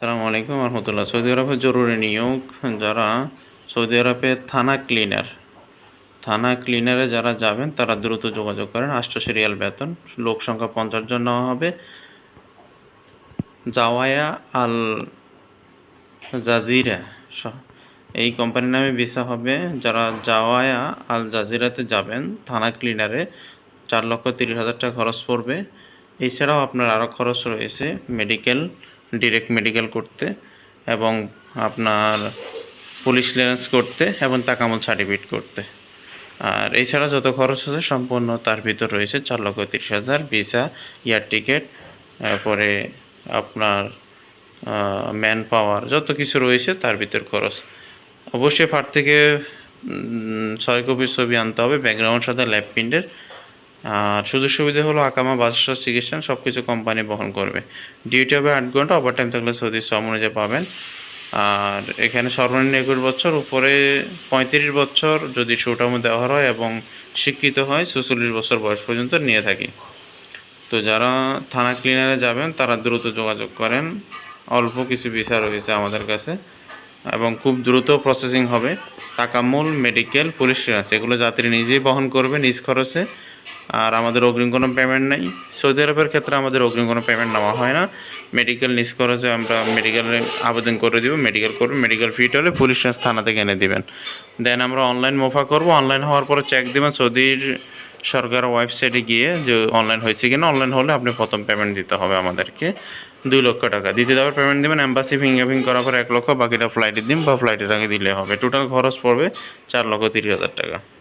সালামু আলাইকুম রহমতুল্লাহ। সৌদি আরবে জরুরি নিয়োগ যারা, সৌদি আরবে থানা ক্লিনার থানা ক্লিনারে যারা যাবেন, তারা দ্রুত যোগাযোগ করেন। আটশো সিরিয়াল বেতন, লোক সংখ্যা পঞ্চাশ জন নেওয়া হবে। জাওয়ায়া আল জাজিরা এই কোম্পানির নামে ভিসা হবে। যারা জাওয়ায়া আল জাজিরাতে যাবেন, থানা ক্লিনারে চার লক্ষ তিরিশ হাজার টাকা খরচ পড়বে। এছাড়াও আপনার আরও খরচ রয়েছে মেডিকেল ডিরেক্ট মেডিকেল করতে এবং আপনার পুলিশ ক্লিয়ারেন্স করতে এবং তাকামল সার্টিফিকেট করতে। আর এছাড়া যত খরচ আছে সম্পূর্ণ তার ভিতর রয়েছে চার লক্ষ তিরিশ হাজার ভিসা এয়ার টিকিট তারপরে আপনার ম্যান পাওয়ার যত কিছু রয়েছে তার ভিতর খরচ। অবশ্যই ফার থেকে ছয় কপি ছবি আনতে হবে। ব্যাকগ্রাউন্ড সাথে ল্যাব প্রিন্টের আর সুযোগ সুবিধা হলো আকামা বাসা চিকিৎসা সব কিছু কোম্পানি বহন করবে। ডিউটি হবে আট ঘণ্টা ওভার টাইম থাকলে সৌদি শ্রম অনুযায়ী পাবেন। আর এখানে সর্বনিম্ন একুশ বছর, উপরে পঁয়ত্রিশ বছর যদি শোটামো দেওয়া হয় এবং শিক্ষিত হয় চুচল্লিশ বছর বয়স পর্যন্ত নিয়ে থাকি। তো যারা থানা ক্লিনারে যাবেন, তারা দ্রুত যোগাযোগ করেন। অল্প কিছু বিচার রয়েছে আমাদের কাছে। এবং খুব দ্রুত প্রসেসিং হবে। টাকামূল মেডিকেল পুলিশ ক্লিয়ারেন্স এগুলো যাত্রী নিজেই বহন করবে নিজ খরচে। আর আমাদের অগ্রিম কোনো পেমেন্ট নেই। সৌদি আরবের ক্ষেত্রে আমাদের অগ্রিম কোনো পেমেন্ট নেওয়া হয় না। মেডিকেল নিজ খরচে আমরা মেডিকেলে আবেদন করে দিব মেডিকেল করবে মেডিকেল ফিট হলে পুলিশ থানা থেকে এনে দেবেন। দেন আমরা অনলাইন মোফা করব। অনলাইন হওয়ার পরে চেক দিবেন সৌদির সরকার ওয়েবসাইটে গিয়ে যে অনলাইন হয়েছে কিনা। অনলাইন হলে আপনি প্রথম পেমেন্ট দিতে হবে আমাদেরকে। দুই লক্ষ টাকা। দ্বিতীয় দাবার পেমেন্ট দেবেন। অ্যাম্বাসি ফিঙ্গারপ্রিন্ট করার পর এক লক্ষ, বাকিটা ফ্লাইটে দিন বা ফ্লাইটের আগে দিলে হবে। টোটাল খরচ পড়বে চার লক্ষ তিরিশ হাজার টাকা।